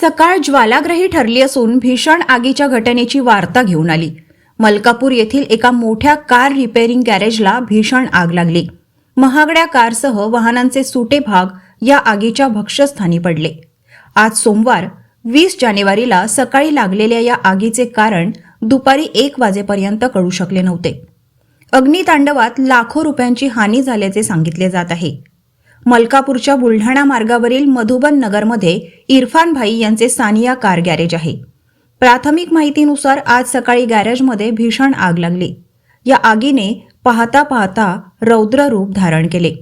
सकाळ ज्वालाग्रही ठरली असून भीषण आगीच्या घटनेची वार्ता घेऊन आली. मलकापूर येथील एका मोठ्या कार रिपेअरिंग गॅरेजला भीषण आग लागली. महागड्या कारसह वाहनांचे सुटे भाग या आगीच्या भक्ष्यस्थानी पडले. आज सोमवार वीस जानेवारीला सकाळी लागलेल्या या आगीचे कारण दुपारी एक वाजेपर्यंत कळू शकले नव्हते. अग्नितांडवात लाखो रुपयांची हानी झाल्याचे सांगितले जात आहे. मलकापूरच्या बुलढाणा मार्गावरील मधुबन नगरमध्ये इरफान भाई यांचे सानिया कार गॅरेज आहे. प्राथमिक माहितीनुसार आज सकाळी गॅरेजमध्ये भीषण आग लागली. या आगीने पाहता पाहता रौद्र रूप धारण केले.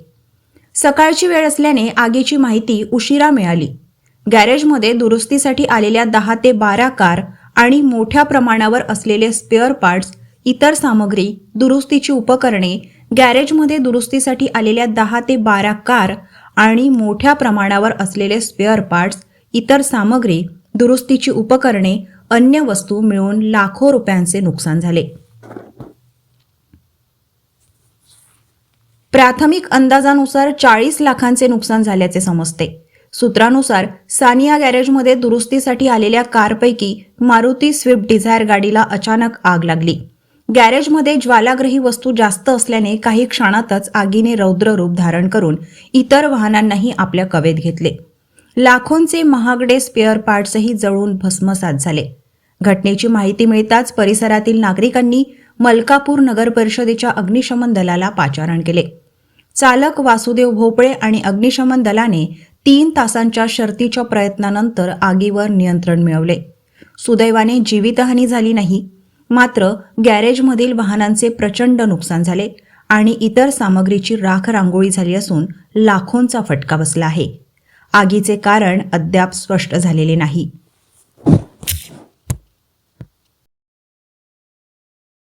सकाळची वेळ असल्याने आगीची माहिती उशिरा मिळाली. गॅरेजमध्ये दुरुस्तीसाठी आलेल्या दहा ते बारा कार आणि मोठ्या प्रमाणावर असलेले स्पेअर पार्ट्स इतर सामग्री दुरुस्तीची उपकरणे गॅरेजमध्ये दुरुस्तीसाठी आलेल्या दहा ते बारा कार आणि मोठ्या प्रमाणावर असलेले स्पेअर पार्ट्स इतर सामग्री दुरुस्तीची उपकरणे अन्य वस्तू मिळून लाखो रुपयांचे नुकसान झाले. प्राथमिक अंदाजानुसार चाळीस लाखांचे नुकसान झाल्याचे समजते. सूत्रानुसार सानिया गॅरेजमध्ये दुरुस्तीसाठी आलेल्या कारपैकी मारुती स्विफ्ट डिझायर गाडीला अचानक आग लागली. गॅरेजमध्ये ज्वालाग्रही वस्तू जास्त असल्याने काही क्षणातच आगीने रौद्र रूप धारण करून इतर वाहनांनाही आपल्या कवेत घेतले. लाखोंचे महागडे स्पेअर पार्ट्सही जळून भस्मसात झाले. घटनेची माहिती मिळताच परिसरातील नागरिकांनी मलकापूर नगर परिषदेच्या अग्निशमन दलाला पाचारण केले. चालक वासुदेव भोपळे आणि अग्निशमन दलाने तीन तासांच्या शर्तीच्या प्रयत्नानंतर आगीवर नियंत्रण मिळवले. सुदैवाने जीवितहानी झाली नाही. मात्र गॅरेजमधील वाहनांचे प्रचंड नुकसान झाले आणि इतर सामग्रीची राख रांगोळी झाली असून लाखोंचा फटका बसला आहे. आगीचे कारण अद्याप स्पष्ट झालेले नाही.